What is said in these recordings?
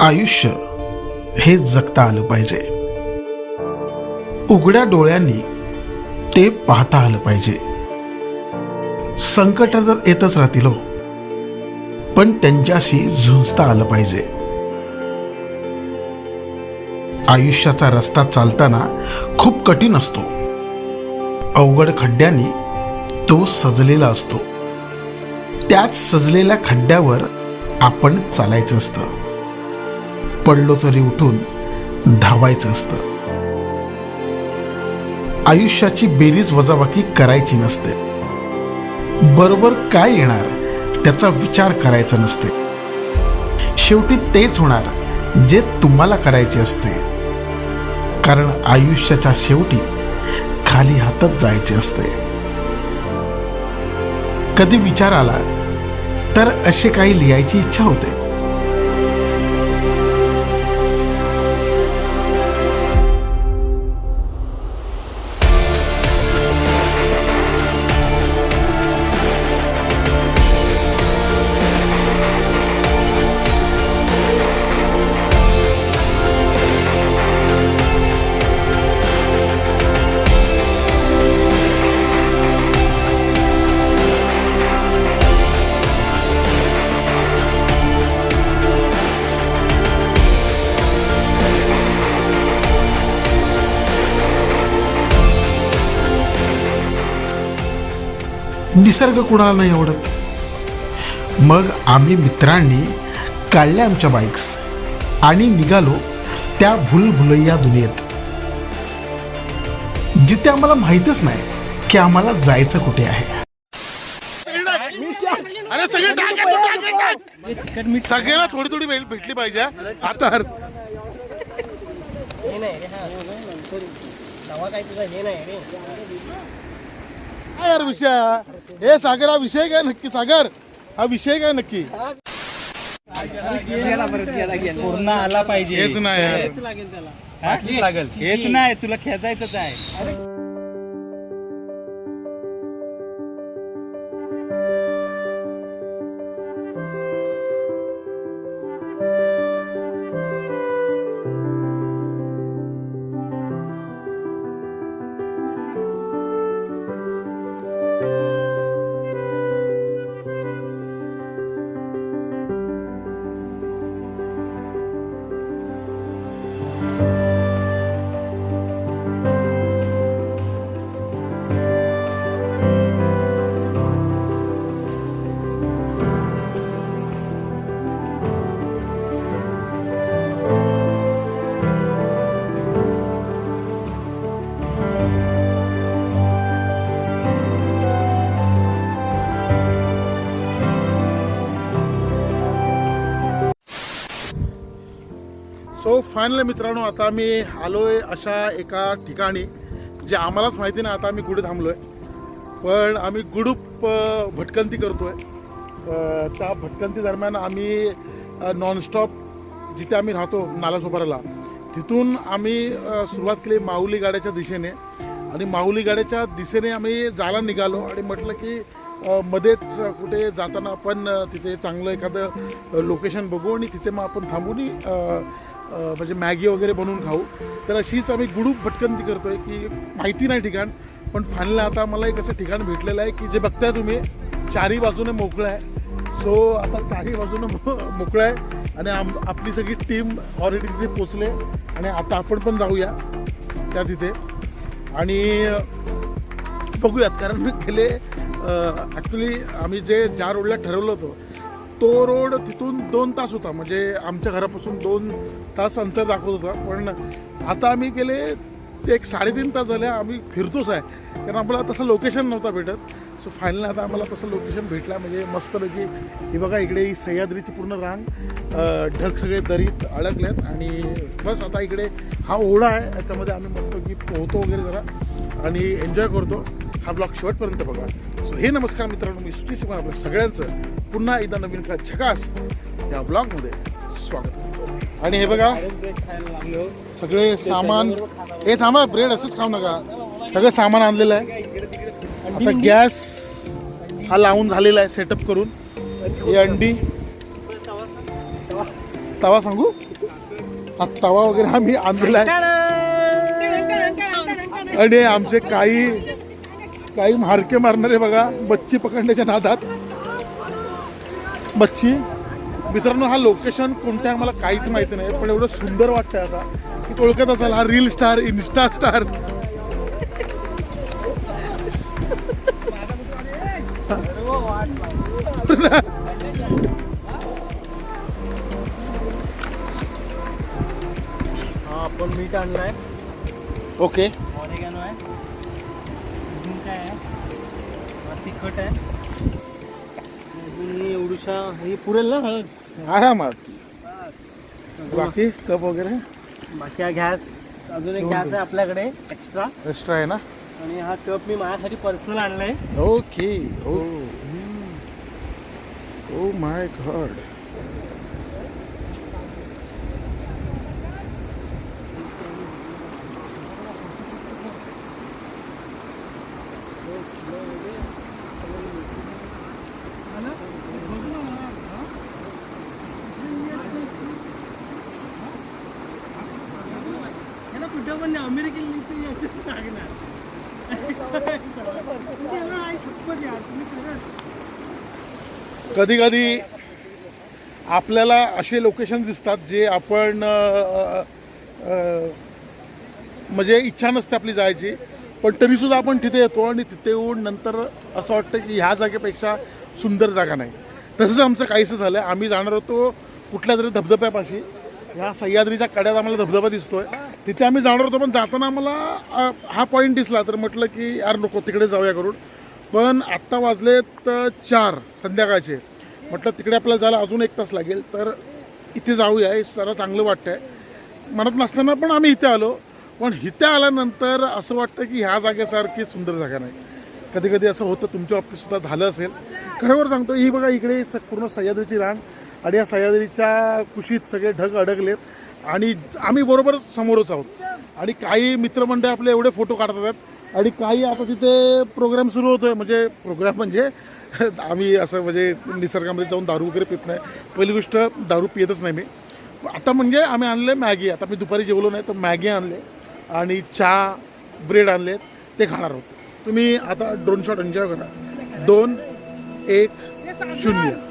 आयुष्य हे जगता आलं पाहिजे. उघड्या डोळ्यांनी ते पाहता आलं पाहिजे. संकट जर येतच राहतील हो. पण त्यांच्याशी झुंजता आलं पाहिजे. आयुष्याचा रस्ता चालताना खूप कठीण असतो. अवघड खड्ड्यांनी तो सजलेला असतो. त्याच सजलेल्या खड्ड्यावर आपण चालायचं असतं. पडलो तरी उठून धावायचं असतं. आयुष्याची बेरीज वजाबाकी करायची नसते. बरोबर काय येणार त्याचा विचार करायचा नसते. शेवटी तेच होणार जे तुम्हाला करायचे असते. कारण आयुष्याच्या शेवटी खाली हातच जायचे असते. कधी विचार आला तर असे काही लिहायची इच्छा होते. निसर्ग कुणाला नाही आवडत? मग आम्ही मित्रांनी काढल्या आमच्या बाईक्स आणि निघालो त्या भुलभुलैया दुनियेत. जिथे आम्हाला माहीतच नाही की आम्हाला जायचं कुठे आहे. अरे सगळे टाक टाक, टाक, टाक. सगळ्यांना थोडी थोडी वेळ भेटली पाहिजे हा. आता हर काय यार विषय हा? हे सागर हा विषय काय नक्की? सागर हा विषय काय नक्की? पूर्ण आला पाहिजे. हेच नाही यार. हा? हेच नाही तुला खेचायचंच आहे. फायनल मित्रांनो आता आम्ही आहे अशा एका ठिकाणी जे आम्हालाच माहिती नाही आता आम्ही कुठे आहे पण आम्ही गुडूप भटकंती करतो आहे त्या भटकंती दरम्यान आम्ही नॉनस्टॉप जिथे आम्ही राहतो नालासोपाराला तिथून आम्ही सुरुवात केली माऊली गाड्याच्या दिशेने. आणि माऊली गाड्याच्या दिशेने आम्ही जायला निघालो आणि म्हटलं की मध्येच कुठे जाताना आपण तिथे चांगलं एखादं लोकेशन बघू आणि तिथे मग आपण थांबून म्हणजे मॅगी वगैरे बनवून खाऊ. तर अशीच आम्ही गुडूप भटकंती करतोय की माहिती नाही ठिकाण पण फायनल आता मला एक असं ठिकाण भेटलेलं आहे की जे बघताय तुम्ही चारी बाजूने मोकळं आहे. सो आता चारी बाजूने मोकळं आहे आणि आम आपली सगळी टीम ऑलरेडी तिथे पोचले आणि आता आपण पण जाऊया त्या तिथे. आणि बघूयात कारण गेले ॲक्च्युली आम्ही जे ज्या रोडला ठरवलं होतं तो रोड तिथून दोन तास होता. म्हणजे आमच्या घरापासून दोन तास अंतर दाखवत होता. पण आता आम्ही गेले ते एक साडेतीन तास झाले आम्ही फिरतोच आहे. कारण आम्हाला तसं लोकेशन नव्हता भेटत. सो फायनली आता आम्हाला तसं लोकेशन भेटलं. म्हणजे मस्तपैकी ही बघा इकडे ही सह्याद्रीची पूर्ण रांग. ढग सगळे दरीत अडकल्यात आणि बस आता इकडे हा ओढा आहे. याच्यामध्ये आम्ही मस्तपैकी पोहतो वगैरे जरा आणि एन्जॉय करतो. हा ब्लॉग शेवटपर्यंत बघा. सो हे नमस्कार मित्रांनो मी सुचित सिंह आपल्या सगळ्यांचं पुन्हा एकदा नवीन का झकास या ब्लॉगमध्ये स्वागत. आणि हे बघा सगळे सामान हे थांबा ब्रेड असंच खाऊ नका. सगळं सामान आणलेलं आहे. आता गॅस हा लावून झालेला आहे सेटअप करून. ही अंडी. तवा सांगू? हा तवा वगैरे आम्ही आणलेला आहे. आणि आमचे काही काही मारके मारणारे बघा मच्छी पकडण्याच्या नादात. मच्छी. मित्रांनो हा लोकेशन कोणत्या आम्हाला काहीच माहिती नाही पण एवढं सुंदर वाटतंय आता. की ओळखत असाल हा रील स्टार इन्स्टा स्टार आपण मीठ आणलाय. ओके ऑरेगॅनो आहे. तिखट आहे. ही एवढूशा ही पुरेल ना हळद? आरामात बाकी कप वगैरे? बाकी हा गॅस अजून एक गॅस आहे आपल्याकडे एक्स्ट्रा. एक्स्ट्रा आहे ना? आणि हा कप मी माझ्यासाठी पर्सनल आणलाय. Okay O. Oh my god. कुठं पण अमेरिकेला लागणार. कधी कधी आपल्याला असे लोकेशन दिसतात जे आपण म्हणजे इच्छा नसते आपली जायची. पण तरीसुद्धा आपण तिथे येतो आणि तिथे येऊन नंतर असं वाटतं की ह्या जागेपेक्षा सुंदर जागा नाही. तसंच आमचं काहीसं झालं आम्ही जाणार होतो कुठल्या तरी धबधब्यापाशी. ह्या सह्याद्रीच्या कड्यात आम्हाला धबधबा दिसतोय. तिथे आम्ही जाणार होतो पण जाताना आम्हाला हा पॉईंट दिसला. तर म्हटलं की यार नको तिकडे जाऊया करून. पण आत्ता वाजलेत चार संध्याकाळचे. म्हटलं तिकडे आपल्याला जायला अजून एक तास लागेल तर इथे जाऊया. हे जरा चांगलं आहे म्हणत नसताना पण आम्ही इथे आलो. पण इथे आल्यानंतर असं वाटतं की ह्या जागेसारखी सुंदर जागा नाही. कधी कधी असं होतं तुमच्या बाबतीतसुद्धा झालं असेल. खरोखर सांगतो ही बघा इकडे स- पूर्ण सह्याद्रीची रांग. आणि या सह्याद्रीच्या कुशीत सगळे ढग अडकलेत. आणि आम्ही बरोबर समोरच आहोत. आणि काही मित्रमंडळ आपले एवढे फोटो काढतात आहेत. आणि काही आता तिथे प्रोग्राम सुरू होतोय. म्हणजे प्रोग्राम म्हणजे आम्ही असं म्हणजे निसर्गामध्ये जाऊन दारू वगैरे पित नाही. पहिली गोष्ट दारू पितच नाही मी. आता म्हणजे आम्ही आणले मॅगी. आता मी दुपारी जेवलो नाही तर मॅगी आणले आणि चहा ब्रेड आणले ते खाणार आहोत. तुम्ही आता ड्रोन शॉट एन्जॉय करा. दोन एक शून्य.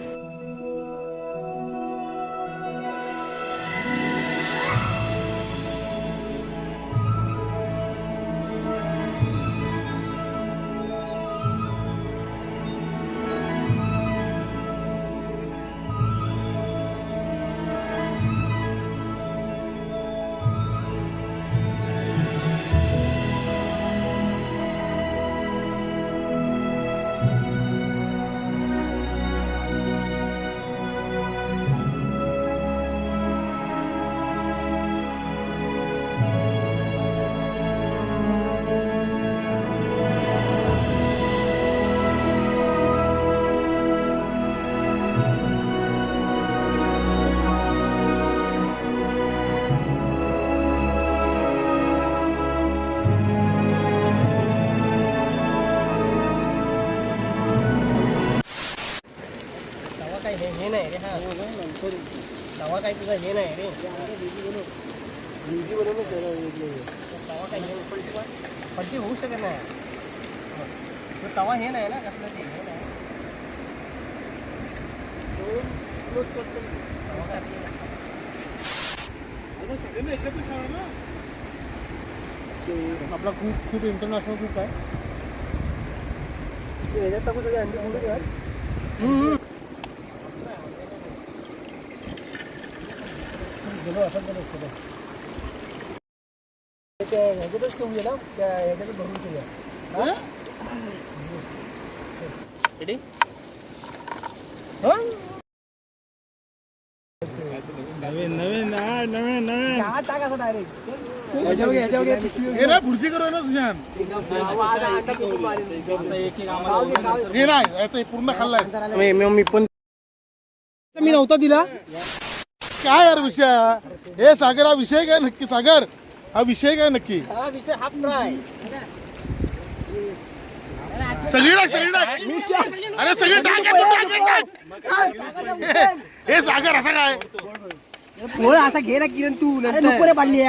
काय तुझा हे नाही रे. पलटी होऊ शकत नाही. तो तवा हे नाही ना कसलं ते हे नाही. आपली- आपला खूप खूप इंटरनॅशनल खूप आहे. ह्याच्यात टाकू सगळे अंडी घ्या. गेलो असं पण असतं ते. त्या ह्याच्यातच ठेवूया ना. त्या ह्याच्यातच भरून ठेवूया हा? Ready? हा? नवीन नवीन हा, नवीन नवीन. हा, टाक असं direct. ह्याच्यावर घे, ह्याच्यावर घे, पिशवी हे ना भुर्जी करू ना हे नाही आता हे पूर्ण खाल्लाय. मी पण मी नव्हता दिला. काय यार विषय हा? हे सागर हा विषय काय नक्की सागर? हा विषय काय नक्की? हा विषय हाफ फ्राय सगळी टाक सगळी टाक अरे सगळी टाक टाक, टाक, टाक. हे- हे सागर असा काय? पोळ असा घे ना किरण तू नको रे पाडली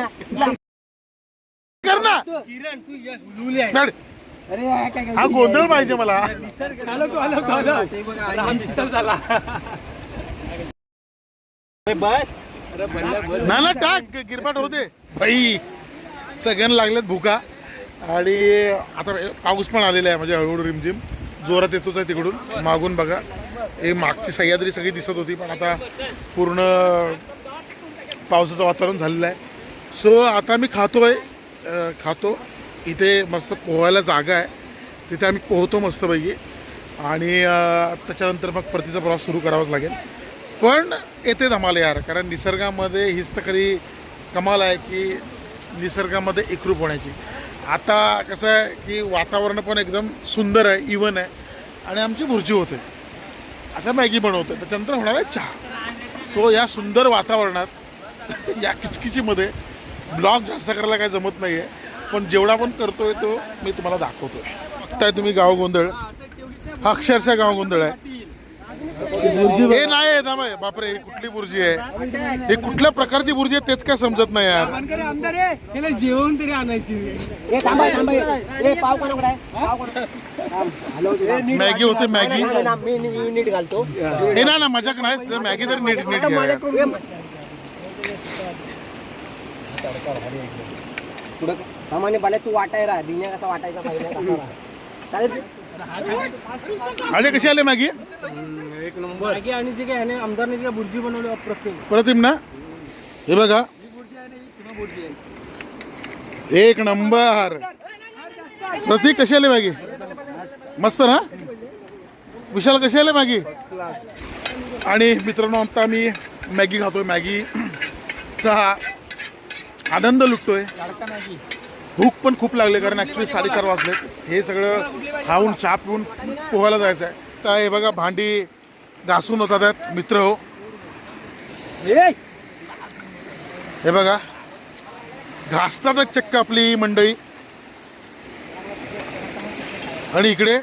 कर ना. किरण तू ये, हुलहुली आहे. मॅड, अरे हा काय हा गोंधळ पाहिजे मला. तो आलो आलो झाला. बस. ना ना टाक. गिरपाट होते बाई सगळ्यांना लागलेत भुका. आणि आता पाऊस पण आलेला आहे म्हणजे हळूहळू रिमझिम. जोरात येतोच आहे तिकडून. मागून बघा. हे मागची सह्याद्री सगळी दिसत होती पण आता पूर्ण पावसाचं वातावरण झालेलं आहे. सो आता मी खातोय. आहे खातो. इथे मस्त पोहायला जागा आहे. तिथे आम्ही पोहतो मस्तपैकी. आणि त्याच्यानंतर मग परतीचा प्रवास सुरू करावाच लागेल. पण येते धमाल यार कारण निसर्गामध्ये हीच तर खरी कमाल आहे की निसर्गामध्ये एकरूप होण्याची. आता कसं आहे की वातावरण पण एकदम सुंदर आहे इवन आहे आणि आमची भुर्जी होते. आता मॅगी बनवते त्याच्यानंतर होणार आहे चहा. सो या सुंदर वातावरणात या किचकिचीमध्ये ब्लॉग जास्त करायला काही जमत नाही आहे पण जेवढा पण करतोय तो मी तुम्हाला दाखवतो बघताय तुम्ही गाव गोंधळ हा अक्षरशः गाव गोंधळ आहे. हे नाही आहे. बापरे ही कुठली बुर्जी आहे? हे कुठल्या प्रकारची बुर्जी आहे तेच काय समजत नाही यार. त्याला जेवण तरी आणायची ए थांबा थांबा ए पाव कोणाकडे आहे पाव कोणाकडे मॅगी होते मॅगी. मी नीट घालतो. हे ना ना माझ्याकडे नाही तर मॅगी तरी नीट नीट घ्या. सामान्य पाल्या तू वाटाय राहा दिन्या कसा वाटायचा पाहिजे कसा अजय कशी आले मॅगी? एक नंबर. आणि जे काय आमदारने तिला बुर्जी बनवली अप्रतिम. प्रतिम ना? हे बघा. एक नंबर. प्रतीक कशी आली मॅगी? मस्त ना? विशाल कशी आली मॅगी? आणि मित्रांनो आता आम्ही मॅगी खातोय मॅगी. चा आनंद लुटतोय. भूक पण खूप लागले कारण ॲक्च्युली साडेचार वाजले. हे सगळं खाऊन चहा पिऊन पोहायला जायचं आहे. तर हे बघा भांडी घासून होतात आहेत मित्र हो. हे बघा. घासतातच चक्क आपली मंडळी. आणि इकडे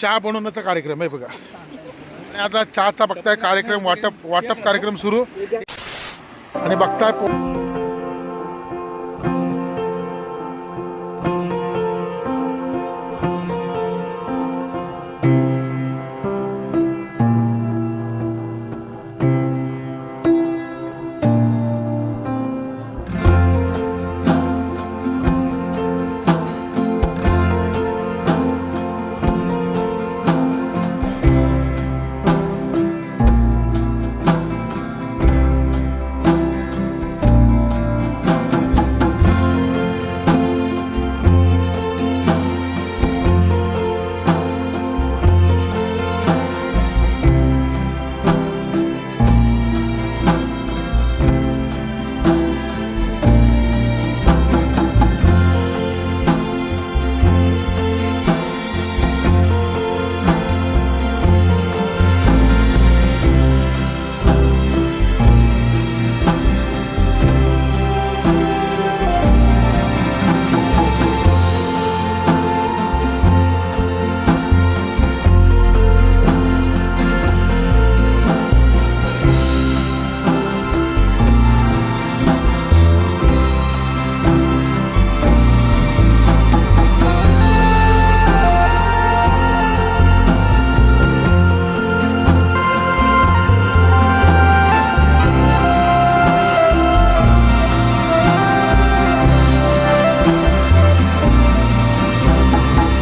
चहा बनवण्याचा कार्यक्रम आहे बघा. आणि आता चहाचा बघताय कार्यक्रम वाटप वाटप कार्यक्रम सुरू. आणि बघताय